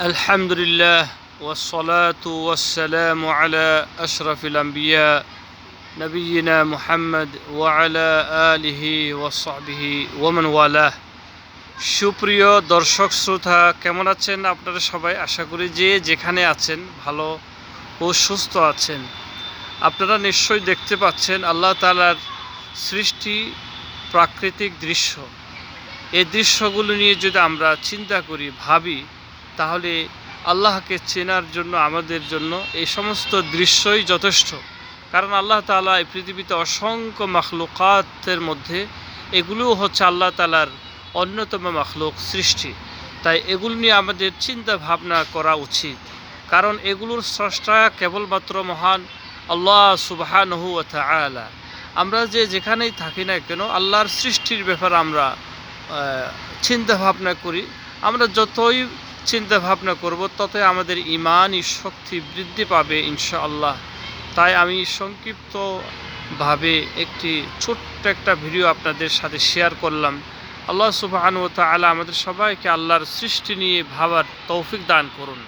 الحمد لله والصلاة والسلام على أشرف الأنبياء نبينا محمد وعلى آله وصحبه ومن والاه সুপ্রিয় দর্শক শ্রোতা কেমন আছেন আপনারা সবাই আশা করি যে যেখানে আছেন ভালো ও সুস্থ আছেন আপনারা নিশ্চয়ই দেখতে পাচ্ছেন আল্লাহ তালার সৃষ্টি প্রাকৃতিক দৃশ্য এই দৃশ্যগুলো নিয়ে যদি আমরা চিন্তা করি ভাবি তাহলে আল্লাহকে চেনার জন্য, আমাদের জন্য এই সমস্ত দৃশ্যই যথেষ্ট। কারণ আল্লাহ তালা এই পৃথিবীতে অসংখ্য মাখলুকাতের মধ্যে এগুলোও হচ্ছে আল্লাহ তালার অন্যতম মাখলুক সৃষ্টি। তাই এগুলো নিয়ে আমাদের চিন্তা ভাবনা করা উচিত। কারণ এগুলোর স্রষ্টা কেবলমাত্র মহান আল্লাহ সুবাহানহু আলা আমরা যে যেখানেই থাকি না কেন, আল্লাহর সৃষ্টির ব্যাপারে আমরা চিন্তা ভাবনা করি। আমরা যতই চিন্তা ভাবনা করব, ততই আমাদের ইমানই শক্তি বৃদ্ধি পাবে ইনশাআল্লাহ। তাই আমি সংক্ষিপ্তভাবে একটি ছোট্ট একটা ভিডিও আপনাদের সাথে শেয়ার করলাম। আল্লাহ সুবাহান ও তালা আমাদের সবাইকে আল্লাহর সৃষ্টি নিয়ে ভাবার তৌফিক দান করুন।